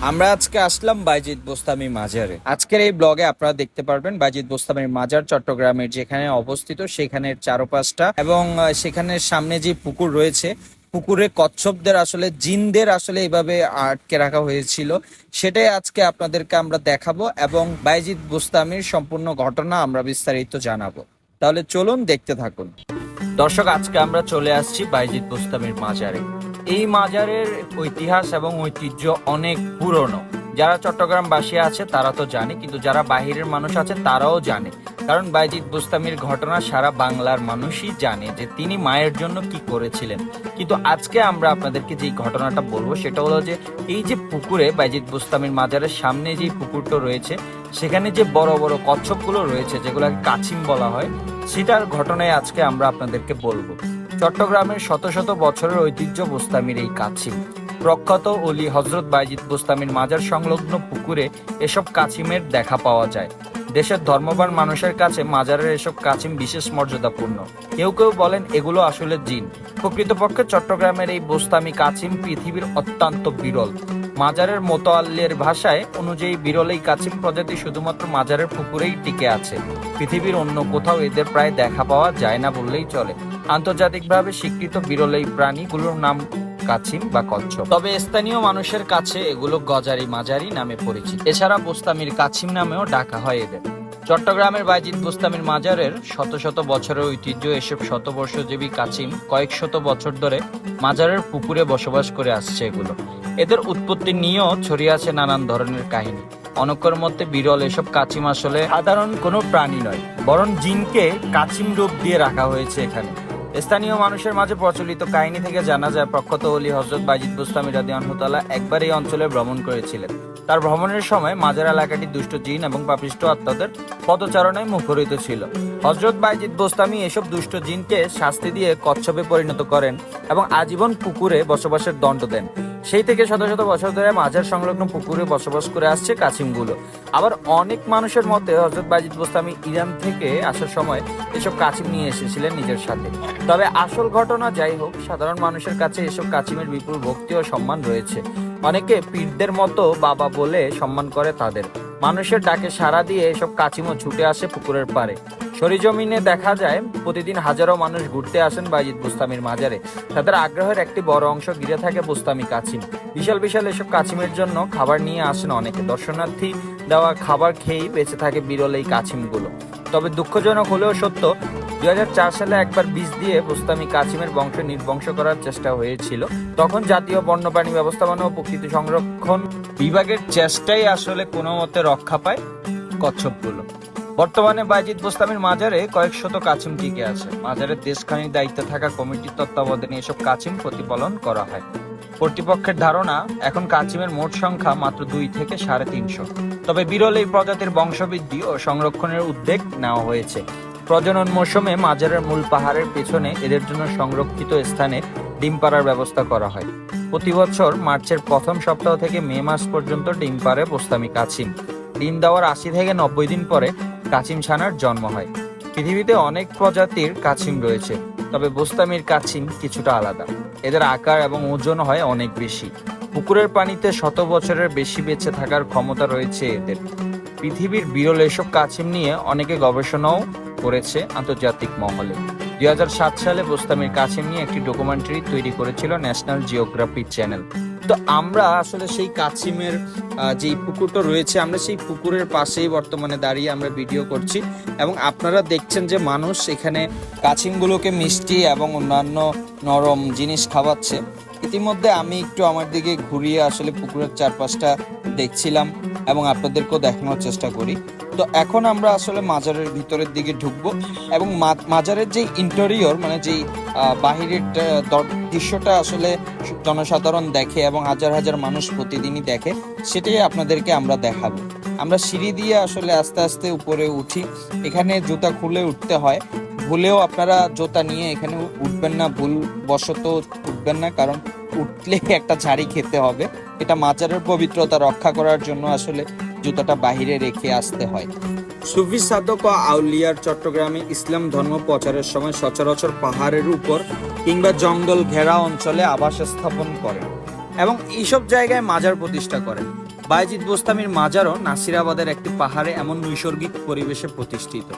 আমরা আজকে আসলাম বাইজিদ বোস্তামি মাজারে। আজকের এই ব্লগে আপনারা দেখতে পারবেন বাইজিদ বোস্তামির মাজার, চট্টগ্রামের যেখানে অবস্থিত, সেখানের চারপাশটা এবং সেখানের সামনে যে পুকুর রয়েছে, পুকুরে কচ্ছপদের আসলে, জিনদের আসলে এইভাবে আটকে রাখা হয়েছিল। সেটাই আজকে আপনাদেরকে আমরা দেখাবো এবং বাইজিদ বোস্তামির সম্পূর্ণ ঘটনা আমরা বিস্তারিত জানাব। তাহলে চলুন দেখতে থাকুন। দর্শক, আজকে আমরা চলে আসছি বাইজিদ বোস্তামির মাজারে। এই মাজারের ইতিহাস এবং ঐতিহ্য অনেক পুরনো। যারা চট্টগ্রামবাসী আছে, তারা তো জানে, কিন্তু যারা বাহিরের মানুষ আছে, তারাও জানে। কারণ বাইজিদ বুস্তামির ঘটনা সারা বাংলার মানুষই জানে যে তিনি মায়ের জন্য কি করেছিলেন। কিন্তু আজকে আমরা আপনাদেরকে যে ঘটনাটা বলব, সেটা হলো যে এই যে পুকুরে বাইজিদ বুস্তামির মাজারের সামনে যে পুকুরটা রয়েছে, সেখানে যে বড় বড় কচ্ছপগুলো রয়েছে, যেগুলোকে কাছিম বলা হয়, সেটার ঘটনায় আজকে আমরা আপনাদেরকে বলব। চট্টগ্রামের শত শত বছরের ঐতিহ্য বোস্তামির এই কাছিম প্রখ্যাত অলি হজরত বাইজিদ বোস্তামির মাজার সংলগ্ন পুকুরে এসব কাছিমের দেখা পাওয়া যায়। দেশের ধর্মবান মানুষের কাছে মাজারের এসব কাছিম বিশেষ মর্যাদাপূর্ণ। কেউ কেউ বলেন এগুলো আসলে জিন। প্রকৃতপক্ষে চট্টগ্রামের এই বোস্তামি কাছিম পৃথিবীর অত্যন্ত বিরল। মাজারের মোতাল্লের ভাষায় অনুযায়ী বিরল এই কাছিম প্রজাতি শুধুমাত্র মাজারের পুকুরেই টিকে আছে। পৃথিবীর অন্য কোথাও এদের প্রায় দেখা পাওয়া যায় না বললেই চলে। আন্তর্জাতিকভাবে স্বীকৃত বিরল এই প্রাণীগুলোর নাম কাছিম বা কচ্ছপ। তবে স্থানীয় মানুষের কাছে এগুলো গজারি মাজারি নামে পরিচিত। এছাড়া বোস্তামির কাছিম নামেও ডাকা হয় এদের। চট্টগ্রামের বাইজিদ বোস্তামির মাজারের শত শত বছরের ঐতিহ্য এসব শতবর্ষজীবী কাছিম কয়েক শত বছর ধরে মাজারের পুকুরে বসবাস করে আসছে এগুলো। এদের উৎপত্তি নিয়েও ছড়িয়ে আছে নানান ধরনের কাহিনী। অনকর মধ্যে বিরল এসব কাছিম আসলে সাধারণ কোনো প্রাণী নয়, বরং জিনকে কাচিম রূপ দিয়ে রাখা হয়েছে এখানে। স্থানীয় মানুষের মাঝে প্রচলিত কাহিনী থেকে জানা যায়, প্রখ্যাত অলি হজরত বাইজিদ বুস্তামি রাদিয়ানহতালা একবার এই অঞ্চলে ভ্রমণ করেছিলেন। তার ভ্রমণের সময় মাজার এলাকাটি দুষ্ট জিন এবং পাপিষ্ট আত্মাদের পদচারণায় মুখরিত ছিল। হজরত বাইজিদ বোস্তামি এসব দুষ্ট জিনকে শাস্তি দিয়ে কচ্ছপে পরিণত করেন এবং আজীবন পুকুরে বসবাসের দণ্ড দেন। সেই থেকে শত শত বছর ধরে মাজার সংলগ্ন পুকুরে বসবাস করে আসছে কাছিমগুলো আবার অনেক মানুষের মতে হজরত বাইজিদ বোস্তামি ইরান থেকে আসার সময় এসব কাছিম নিয়ে এসেছিলেন নিজের সাথে। তবে আসল ঘটনা যাই হোক, সাধারণ মানুষের কাছে এসব কাছিমের বিপুল ভক্তি ও সম্মান রয়েছে। অনেকে পীরদের মতো বাবা বলে সম্মান করে তাদের। মানুষের ডাকে সাড়া দিয়ে এসব কাচিমো ছুটে আসে পুকুরের পাড়ে। সরিজমিনে দেখা যায়, প্রতিদিন হাজারো মানুষ ঘুরতে আসেন বাইজিদ বুস্তামির মাজারে। তাদের আগ্রহের একটি বড় অংশ ঘিরে থাকে বুস্তামি কাছিম বিশাল বিশাল এসব কাছিমের জন্য খাবার নিয়ে আসেন অনেকে। দর্শনার্থী দেওয়া খাবার খেয়েই বেঁচে থাকে বিরল এই কাছিমগুলো তবে দুঃখজনক হলেও সত্য দুই সালে একবার বীজ দিয়ে বুস্তামি কাছিমের বংশ নির্বংশ করার চেষ্টা হয়েছিল। তখন জাতীয় বন্যপ্রাণী ব্যবস্থাপনা ও প্রকৃতি সংরক্ষণ বিভাগের চেষ্টাই আসলে কোনো মতে রক্ষা পায় কচ্ছপগুলো। বর্তমানে বাইজিদ বোস্তামির মাজারে কয়েক শত কাছিম টিকে আছে। মাজারের দেশখানির দায়িত্বে থাকা কমিটির তত্ত্বাবধানে এসব কাছিম প্রতিপালন করা হয়। কর্তৃপক্ষের ধারণা, এখন কাছিমের মোট সংখ্যা মাত্র দুই থেকে সাড়ে তিনশো। তবে বিরল এই প্রজাতির বংশবৃদ্ধি ও সংরক্ষণের উদ্যোগ নেওয়া হয়েছে। প্রজনন মৌসুমে মাজারের মূল পাহাড়ের পেছনে এদের জন্য সংরক্ষিত স্থানে ডিম পাড়ার ব্যবস্থা করা হয়। প্রতি বছর মার্চের প্রথম সপ্তাহ থেকে মে মাস পর্যন্ত ডিম পাড়ে বোস্তামি কাছিম। ডিম দেওয়ার আশি থেকে নব্বই দিন পরে কাছিম ছানার জন্ম হয়। পৃথিবীতে অনেক প্রজাতির কাছিম রয়েছে, তবে বোস্তামির কাছিম কিছুটা আলাদা। এদের আকার এবং ওজন হয় অনেক বেশি। পুকুরের পানিতে শত বছরের বেশি বেঁচে থাকার ক্ষমতা রয়েছে এদের। পৃথিবীর বিরল এসব কাছিম নিয়ে অনেকে গবেষণাও করেছে আন্তর্জাতিক মহলে। দুই হাজার সাত সালে বোস্তামির কাছিম নিয়ে একটি ডকুমেন্টারি তৈরি করেছিল ন্যাশনাল জিওগ্রাফি চ্যানেল। তো আমরা আসলে সেই কাছিমের যেই পুকুরটা রয়েছে, আমরা সেই পুকুরের পাশেই বর্তমানে দাঁড়িয়ে আমরা ভিডিও করছি। এবং আপনারা দেখছেন যে মানুষ এখানে কাছিমগুলোকে মিষ্টি এবং অন্যান্য নরম জিনিস খাওয়াচ্ছে। ইতিমধ্যে আমি একটু আমার দিকে ঘুরিয়ে আসলে পুকুরের চারপাশটা দেখছিলাম। এবং আপনাদেরকেও দেখানোর চেষ্টা করি। তো এখন আমরা আসলে মাজারের ভিতরের দিকে ঢুকবো এবং মাজারের যে ইন্টেরিয়র মানে যেই বাহিরের দৃশ্যটা আসলে জনসাধারণ দেখে এবং হাজার হাজার মানুষ প্রতিদিনই দেখে, সেটাই আপনাদেরকে আমরা দেখাবো। আমরা সিঁড়ি দিয়ে আসলে আস্তে আস্তে উপরে উঠি। এখানে জুতা খুলে উঠতে হয়। ভুলেও আপনারা জুতা নিয়ে এখানে উঠবেন না ভুল বশত উঠবেন না, কারণ উঠলে একটা ঝাড়ি খেতে হবে। এটা মাজারের পবিত্রতা রক্ষা করার জন্য আসলে জুতাটা বাহিরে রেখে আসতে হয়। সুফি সাধক ও আউলিয়ার চট্টগ্রামে ইসলাম ধর্ম প্রচারের সময় সচরাচর পাহাড়ের উপর কিংবা জঙ্গল ঘেরা অঞ্চলে আবাস স্থাপন করেন এবং এইসব জায়গায় মাজার প্রতিষ্ঠা করেন। বায়জিদ বোস্তামির মাজারও নাসিরাবাদের একটি পাহাড়ে এমন নৈসর্গিক পরিবেশে প্রতিষ্ঠিত।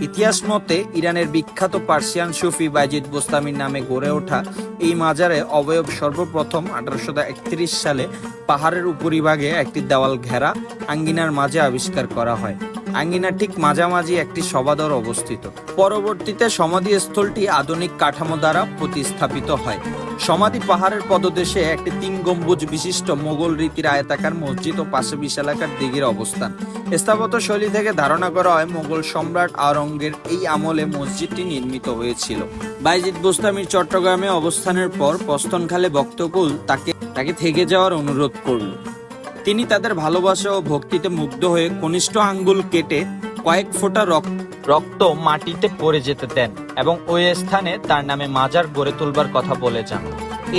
ইতিহাস মতে, ইরানের বিখ্যাত পার্সিয়ান সুফি বায়জিদ বোস্তামির নামে গড়ে ওঠা এই মাজারে অবয়ব সর্বপ্রথম আঠারোশো একত্রিশ সালে পাহাড়ের উপরিভাগে একটি দেওয়াল ঘেরা আঙ্গিনার মাঝে আবিষ্কার করা হয়। আঙ্গিনা ঠিক মাঝামাঝি একটি সমাদর অবস্থিত। পরবর্তীতে সমাধিস্থলটি আধুনিক কাঠামো দ্বারা প্রতিস্থাপিত হয়। সমাধি পাহাড়ের পদদেশে একটি তিন গম্বুজ বিশিষ্ট মোগল রীতির আয়তাকার মসজিদ ও পাশে বিশালাকার দিঘির অবস্থান। স্থাপত্য শৈলী থেকে ধারণা করা হয় মোগল সম্রাট আওরঙ্গের এই আমলে মসজিদটি নির্মিত হয়েছিল। বাইজিদ বোস্তামির চট্টগ্রামে অবস্থানের পর পস্তনখালে বক্তকুল তাকে তাকে থেকে যাওয়ার অনুরোধ করল। তিনি তাদের ভালোবাসা ও ভক্তিতে মুগ্ধ হয়ে কনিষ্ঠ আঙ্গুল কেটে কয়েক ফোঁটা রক্ত রক্ত মাটিতে পড়ে যেতে দেন এবং ওই স্থানে তার নামে মাজার গড়ে তুলবার কথা বলে যান।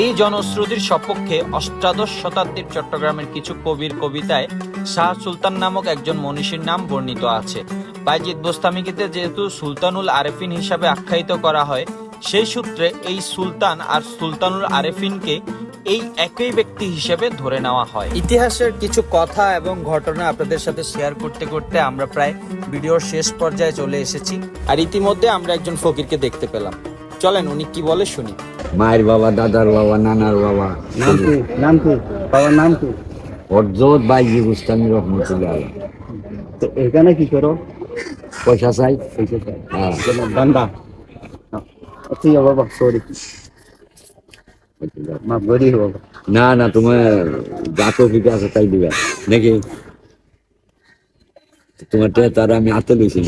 এই জনশ্রুতির সপক্ষে অষ্টাদশ শতাব্দীর চট্টগ্রামের কিছু কবির কবিতায় শাহ সুলতান নামক একজন মনীষীর নাম বর্ণিত আছে। বাইজিদ বোস্তামিকিতে যেহেতু সুলতানুল আরেফিন হিসাবে আখ্যায়িত করা হয়, সেই সূত্রে এই সুলতান আর সুলতানুল আরেফিনকে এই একই ব্যক্তি হিসেবে ধরে নেওয়া হয়। ইতিহাসের কিছু কথা এবং ঘটনা আপনাদের সাথে শেয়ার করতে করতে আমরা প্রায় ভিডিওর শেষ পর্যায়ে চলে এসেছি। আর ইতিমধ্যে আমরা একজন ফকিরকে দেখতে পেলাম। চলেন উনি কি বলে শুনি। মায়ের বাবা দাদার বাবা নানার বাবা। নাম কি নাম কি বাবার নাম কি অর্জত বাইজি বুস্তামি রহমতুল্লাহ। তো এখানে কি করো? পয়সা চাই? পয়সা চাই। হ্যাঁ। ঠিক আছে বাবা সরি মাফ করি না না তোমার যা টপিক আছে তাই দিবা। নাকি? তোমার তার আমি হাতে লইছি।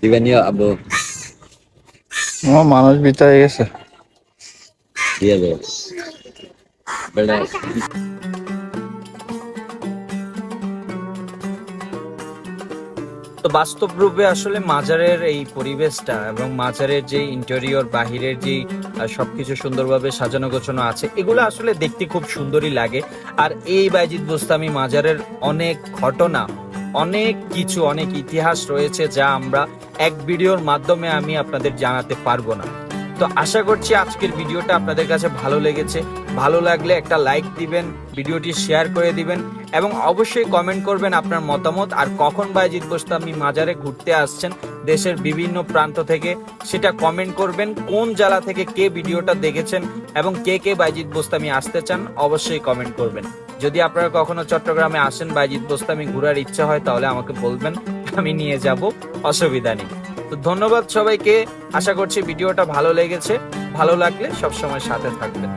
দিবা নিও আবু মানুষ ভিতরে গেছে। দিয়ে দেবো বেড়া তো বাস্তব রূপে আসলে মাজারের এই পরিবেশটা এবং মাজারের যে ইন্টেরিয়র বাহিরের যে সবকিছু সুন্দরভাবে সাজানো গোছানো আছে, এগুলো আসলে দেখতে খুব সুন্দরই লাগে। আর এই বাইজিৎ বোস্তামি মাজারের অনেক ঘটনা, অনেক কিছু, অনেক ইতিহাস রয়েছে যা আমরা এক ভিডিওর মাধ্যমে আমি আপনাদের জানাতে পারব না। তো আশা করছি আজকের ভিডিওটা আপনাদের কাছে ভালো লেগেছে। ভালো লাগলে একটা লাইক দিবেন, ভিডিওটি শেয়ার করে দিবেন এবং অবশ্যই কমেন্ট করবেন আপনার মতামত আর কখন বাইজিৎ বোস্তামি মাজারে ঘুরতে আসছেন, দেশের বিভিন্ন প্রান্ত থেকে সেটা কমেন্ট করবেন, কোন জেলা থেকে কে ভিডিওটা দেখেছেন এবং কে কে বাইজিৎ বোস্তামি আসতে চান অবশ্যই কমেন্ট করবেন। যদি আপনারা কখনো চট্টগ্রামে আসেন বাইজিৎ বোস্তামি ঘোরার ইচ্ছা হয়, তাহলে আমাকে বলবেন, আমি নিয়ে যাব, অসুবিধা নেই। তো ধন্যবাদ সবাইকে। আশা করছি ভিডিওটা ভালো লেগেছে। ভালো লাগলে সবসময় সাথে থাকবেন।